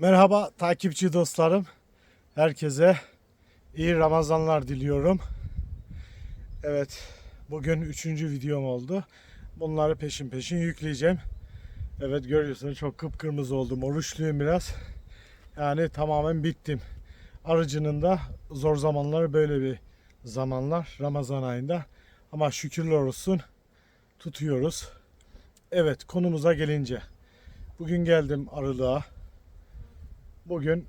Merhaba takipçi dostlarım. Herkese iyi Ramazanlar diliyorum. Evet, bugün üçüncü videom oldu. Bunları peşin peşin yükleyeceğim. Evet görüyorsunuz çok kıpkırmızı oldum. Oruçluyum biraz. Yani tamamen bittim. Arıcının da zor zamanları böyle bir zamanlar Ramazan ayında. Ama şükürler olsun tutuyoruz. Evet konumuza gelince. Bugün geldim arılığa. Bugün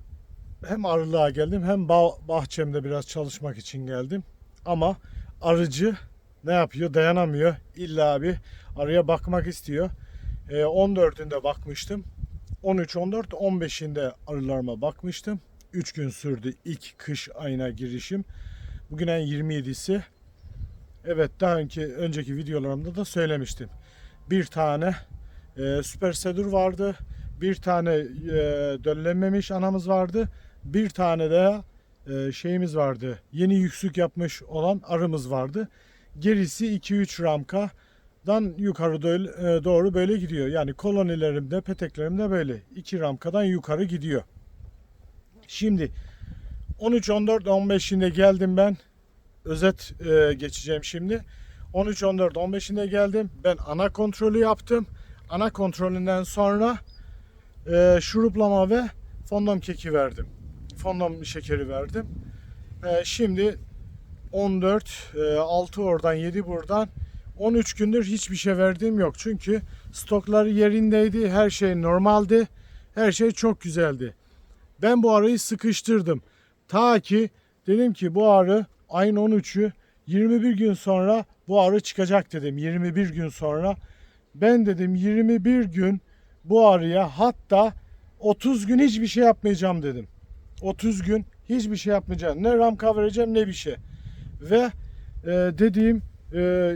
hem arılığa geldim hem bah- bahçemde biraz çalışmak için geldim. Ama arıcı ne yapıyor? Dayanamıyor. İlla bir arıya bakmak istiyor. Ee, 14'ünde bakmıştım. 13, 14, 15'inde arılarıma bakmıştım. 3 gün sürdü ilk kış ayına girişim. Bugün en 27'si. Evet daha önce, önceki videolarımda da söylemiştim. Bir tane e, süper sedur vardı. Bir tane e, döllenmemiş anamız vardı. Bir tane de e, şeyimiz vardı. Yeni yüksük yapmış olan arımız vardı. Gerisi 2-3 ramkadan yukarı e, doğru böyle gidiyor. Yani kolonilerimde, peteklerimde böyle. 2 ramkadan yukarı gidiyor. Şimdi 13, 14, 15'inde geldim ben. Özet e, geçeceğim şimdi. 13, 14, 15'inde geldim. Ben ana kontrolü yaptım. Ana kontrolünden sonra e, şuruplama ve fondom keki verdim. Fondom şekeri verdim. E, şimdi 14, e, 6 oradan 7 buradan 13 gündür hiçbir şey verdiğim yok. Çünkü stokları yerindeydi. Her şey normaldi. Her şey çok güzeldi. Ben bu arıyı sıkıştırdım. Ta ki dedim ki bu arı ayın 13'ü 21 gün sonra bu arı çıkacak dedim. 21 gün sonra. Ben dedim 21 gün bu arıya hatta 30 gün hiçbir şey yapmayacağım dedim. 30 gün hiçbir şey yapmayacağım. Ne ramka vereceğim ne bir şey. Ve e, dediğim e,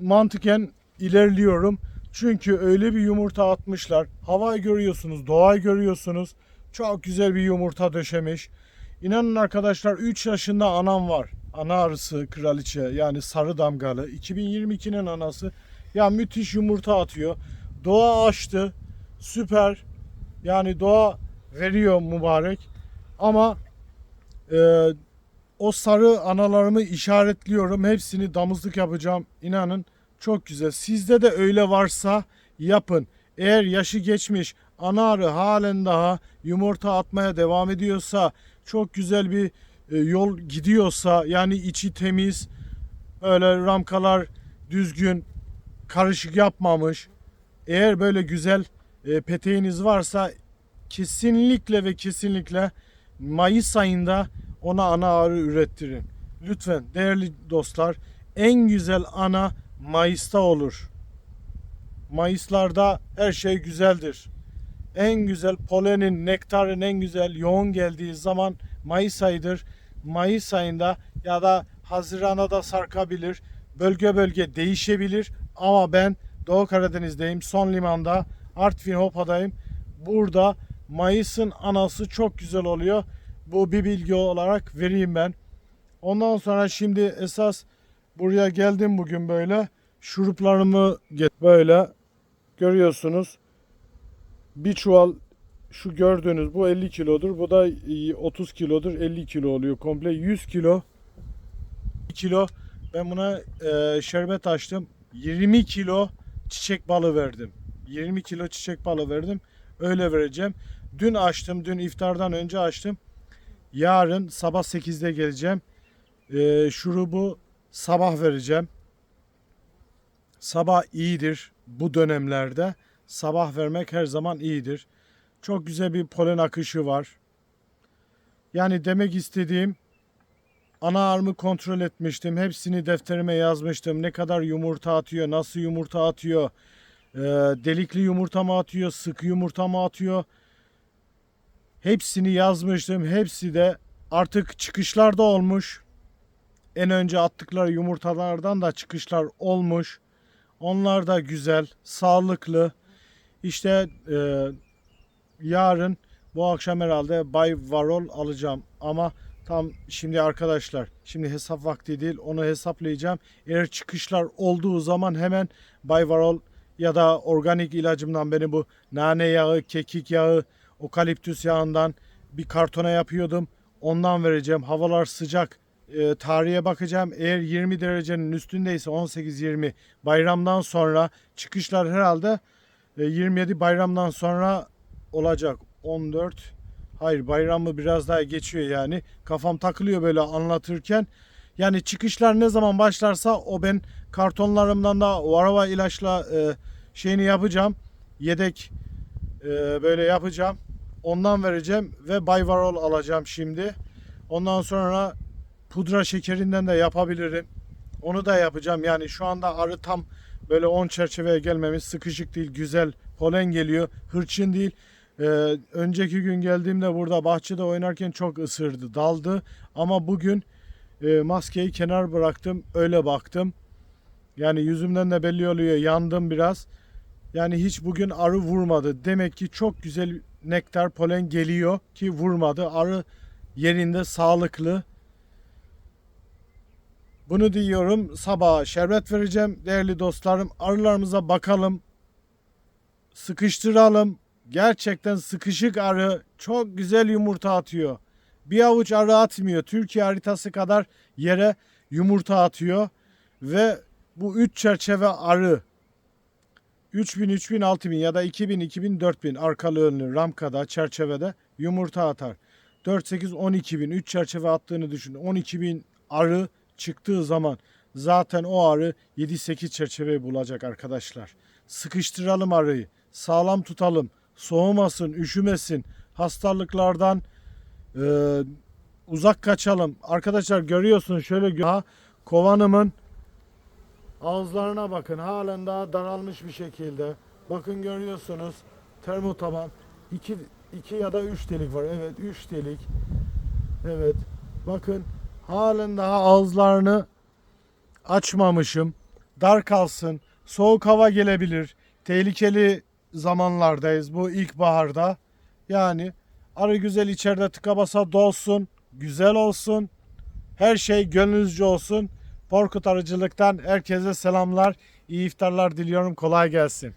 mantıken ilerliyorum. Çünkü öyle bir yumurta atmışlar. Havayı görüyorsunuz, doğayı görüyorsunuz. Çok güzel bir yumurta döşemiş. İnanın arkadaşlar 3 yaşında anam var. Ana arısı kraliçe yani sarı damgalı. 2022'nin anası. Ya müthiş yumurta atıyor. Doğa açtı. Süper. Yani doğa veriyor mübarek. Ama e, o sarı analarımı işaretliyorum. Hepsini damızlık yapacağım. İnanın çok güzel. Sizde de öyle varsa yapın. Eğer yaşı geçmiş ana arı halen daha yumurta atmaya devam ediyorsa çok güzel bir e, yol gidiyorsa yani içi temiz öyle ramkalar düzgün karışık yapmamış eğer böyle güzel e, peteğiniz varsa kesinlikle ve kesinlikle Mayıs ayında ona ana arı ürettirin. Lütfen değerli dostlar en güzel ana Mayıs'ta olur. Mayıslarda her şey güzeldir. En güzel polenin, nektarın en güzel yoğun geldiği zaman Mayıs ayıdır. Mayıs ayında ya da Haziran'a da sarkabilir. Bölge bölge değişebilir. Ama ben Doğu Karadeniz'deyim. Son limanda Artvin Hopa'dayım. Burada Mayıs'ın anası çok güzel oluyor. Bu bir bilgi olarak vereyim ben. Ondan sonra şimdi esas buraya geldim bugün böyle. Şuruplarımı böyle görüyorsunuz. Bir çuval şu gördüğünüz bu 50 kilodur. Bu da 30 kilodur. 50 kilo oluyor. Komple 100 kilo. 1 kilo. Ben buna e, şerbet açtım. 20 kilo çiçek balı verdim. 20 kilo çiçek balı verdim. Öyle vereceğim. Dün açtım. Dün iftardan önce açtım. Yarın sabah 8'de geleceğim. E, şurubu sabah vereceğim. Sabah iyidir bu dönemlerde. Sabah vermek her zaman iyidir. Çok güzel bir polen akışı var. Yani demek istediğim ana armı kontrol etmiştim. Hepsini defterime yazmıştım. Ne kadar yumurta atıyor, nasıl yumurta atıyor, e, delikli yumurta mı atıyor, sıkı yumurta mı atıyor. Hepsini yazmıştım. Hepsi de artık çıkışlarda olmuş. En önce attıkları yumurtalardan da çıkışlar olmuş. Onlar da güzel, sağlıklı. İşte e, yarın bu akşam herhalde Bay Varol alacağım ama tam şimdi arkadaşlar şimdi hesap vakti değil onu hesaplayacağım. Eğer çıkışlar olduğu zaman hemen Bay Varol ya da organik ilacımdan beni bu nane yağı, kekik yağı Okaliptüs yağından bir kartona yapıyordum. Ondan vereceğim. Havalar sıcak. E, tarihe bakacağım. Eğer 20 derecenin üstündeyse 18-20 bayramdan sonra çıkışlar herhalde e, 27 bayramdan sonra olacak. 14 Hayır bayramı biraz daha geçiyor yani. Kafam takılıyor böyle anlatırken. Yani çıkışlar ne zaman başlarsa o ben kartonlarımdan da o araba ilaçla e, şeyini yapacağım. Yedek e, böyle yapacağım. Ondan vereceğim ve Bayvarol alacağım şimdi. Ondan sonra pudra şekerinden de yapabilirim. Onu da yapacağım. Yani şu anda arı tam böyle 10 çerçeveye gelmemiş. Sıkışık değil, güzel polen geliyor. Hırçın değil. Ee, önceki gün geldiğimde burada bahçede oynarken çok ısırdı, daldı. Ama bugün e, maskeyi kenar bıraktım, öyle baktım. Yani yüzümden de belli oluyor, yandım biraz. Yani hiç bugün arı vurmadı. Demek ki çok güzel nektar, polen geliyor ki vurmadı. Arı yerinde, sağlıklı. Bunu diyorum. Sabah şerbet vereceğim değerli dostlarım. Arılarımıza bakalım. Sıkıştıralım. Gerçekten sıkışık arı çok güzel yumurta atıyor. Bir avuç arı atmıyor. Türkiye haritası kadar yere yumurta atıyor. Ve bu üç çerçeve arı 3000, 3000, 6000 ya da 2000, 2000, 4000 arkalı önlü ramkada, çerçevede yumurta atar. 4, 8, 12 bin 3 çerçeve attığını düşün. 12 bin arı çıktığı zaman zaten o arı 7-8 çerçeveyi bulacak arkadaşlar. Sıkıştıralım arıyı. Sağlam tutalım. Soğumasın, üşümesin. Hastalıklardan e, uzak kaçalım. Arkadaşlar görüyorsun şöyle Ha, kovanımın ağızlarına bakın. Halen daha daralmış bir şekilde. Bakın görüyorsunuz. Termotaban. 2 2 ya da 3 delik var. Evet 3 delik. Evet. Bakın halen daha ağızlarını açmamışım. Dar kalsın. Soğuk hava gelebilir. Tehlikeli zamanlardayız bu ilkbaharda. Yani arı güzel içeride tıka basa dolsun. Güzel olsun. Her şey gönlünüzce olsun. Porkut Arıcılık'tan herkese selamlar. İyi iftarlar diliyorum. Kolay gelsin.